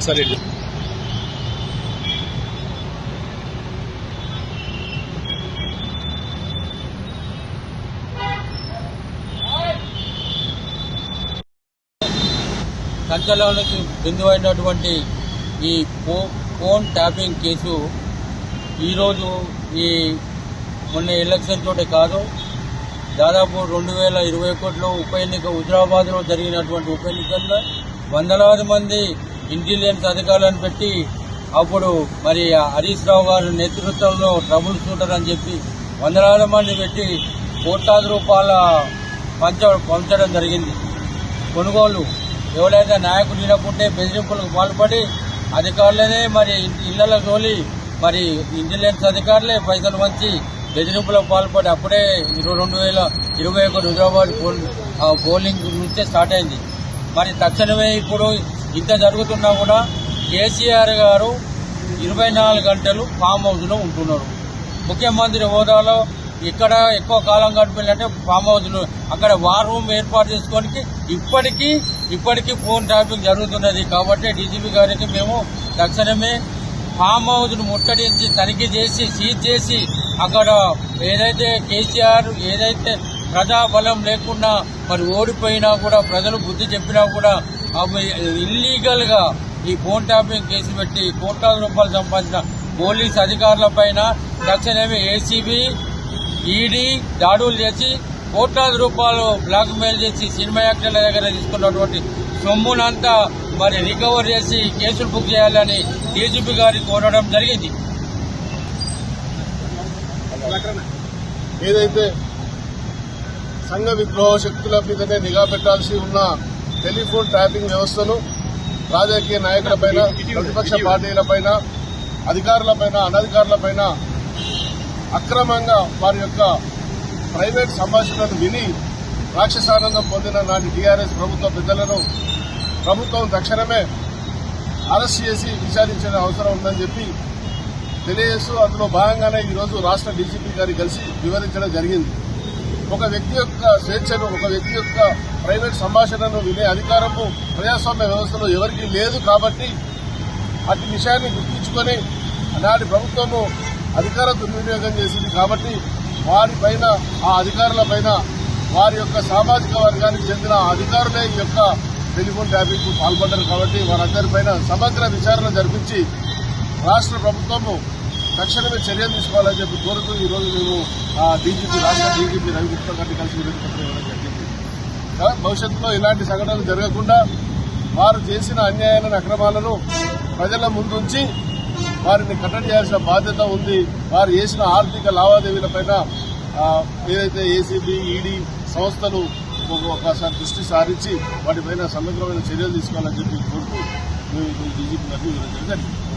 ఒకసారి సంచలనానికి బిందువైనటువంటి ఈ ఫో ఫోన్ ట్యాపింగ్ కేసు ఈరోజు ఈ మొన్న ఎలక్షన్ తోటే కాదు. దాదాపు రెండు వేల ఇరవై ఒకటిలో ఉప ఎన్నిక హుజరాబాద్లో జరిగినటువంటి ఉప ఎన్నికల్లో వందలాది మంది ఇంటెలిజెన్స్ అధికారులను పెట్టి అప్పుడు మరి హరీష్ రావు గారి నేతృత్వంలో ట్రబుల్ షూటర్ అని చెప్పి వందలాది మంది పెట్టి కోట్లాది రూపాయల పంచ పంచడం జరిగింది. కొనుగోలు. ఎవరైతే నాయకుడు వినకుంటే బెదిరింపులకు పాల్పడి అధికారులనే మరి ఇళ్ళలో తోలి మరి ఇంటెలిజెన్స్ అధికారులే పైసలు మంచి బెదిరింపులకు పాల్పడి అప్పుడే ఇరవై రెండు వేల ఇరవై ఒకటి హుజరాబాద్ బౌలింగ్ పోలింగ్ నుంచే స్టార్ట్ అయింది. మరి తక్షణమే ఇప్పుడు ఇంత జరుగుతున్నా కూడా కేసీఆర్ గారు ఇరవై నాలుగు గంటలు ఫామ్ హౌస్లో ఉంటున్నారు. ముఖ్యమంత్రి హోదాలో ఇక్కడ ఎక్కువ కాలం గడిపిందంటే ఫామ్ హౌస్లో అక్కడ వార్ రూమ్ ఏర్పాటు చేసుకోనికి ఇప్పటికీ ఇప్పటికీ ఫోన్ ట్యాపింగ్ జరుగుతున్నది. కాబట్టి డీజీపీ గారికి మేము తక్షణమే ఫామ్ హౌస్ను ముట్టడించి తనిఖీ చేసి సీజ్ చేసి అక్కడ ఏదైతే కేసీఆర్ ఏదైతే ప్రజాబలం లేకుండా మరి ఓడిపోయినా కూడా ప్రజలు బుద్ధి చెప్పినా కూడా ఇల్లీగల్గా ఈ ఫోన్ ట్యాపింగ్ కేసు పెట్టి కోట్లాది రూపాయలు సంపాదించిన పోలీస్ అధికారుల పైన తక్షణమే ఏసీబీ ఈడీ దాడులు చేసి కోట్లాది రూపాయలు బ్లాక్ మెయిల్ చేసి సినిమా యాక్టర్ల దగ్గర తీసుకున్నటువంటి సొమ్మునంతా మరి రికవర్ చేసి కేసులు బుక్ చేయాలని డీజీపీ గారికి కోరడం జరిగింది. ఏదైతే సంఘ విద్రోహ శక్తుల మీదనే నిఘా పెట్టాల్సి ఉన్న టెలిఫోన్ ట్రాపింగ్ వ్యవస్థను రాజకీయ నాయకులపైన ప్రతిపక్ష పార్టీలపైన అధికారులపైన అనధికారులపైన అక్రమంగా వారి యొక్క ప్రైవేట్ సంభాషణను విని రాక్షసానందం పొందిన నాటి టీఆర్ఎస్ ప్రభుత్వ పెద్దలను ప్రభుత్వం తక్షణమే అరెస్ట్ చేసి విచారించిన అవసరం ఉందని చెప్పి తెలియజేస్తూ అందులో భాగంగానే ఈరోజు రాష్ట్ర డీజీపీ గారిని కలిసి వివరించడం జరిగింది. ఒక వ్యక్తి యొక్క స్వేచ్ఛను ఒక వ్యక్తి యొక్క ప్రైవేట్ సంభాషణను వినే అధికారము ప్రజాస్వామ్య వ్యవస్థలో ఎవరికీ లేదు కాబట్టి అటు విషయాన్ని గుర్తించుకొని నాటి ప్రభుత్వము అధికార దుర్వినియోగం చేసింది కాబట్టి వారిపైన ఆ అధికారులపైన వారి యొక్క సామాజిక వర్గానికి చెందిన అధికారులే ఈ యొక్క టెలిఫోన్ ట్యాపింగ్కు పాల్పడ్డారు కాబట్టి వారందరిపైన సమగ్ర విచారణ జరిపించి రాష్ట్ర ప్రభుత్వము తక్షణమే చర్యలు తీసుకోవాలని చెప్పి కోరుతూ ఈ రోజు మేము ఆ డీజీపీ రాష్ట్ర డీజీపీ రవికృష్ణ గారిని కలిసి జరిగింది. భవిష్యత్తులో ఇలాంటి సంఘటనలు జరగకుండా వారు చేసిన అన్యాయాలను అక్రమాలను ప్రజల ముందుంచి వారిని కట్టడి చేయాల్సిన బాధ్యత ఉంది. వారు చేసిన ఆర్థిక లావాదేవీలపైన ఏదైతే ఏసీబీ ఈడీ సంస్థలు ఒక- ఒకసారి దృష్టి సారించి వాటిపైన సమగ్రమైన చర్యలు తీసుకోవాలని చెప్పి కోరుతూ మేము డీజీపీ గారిని వివరించడం జరిగింది.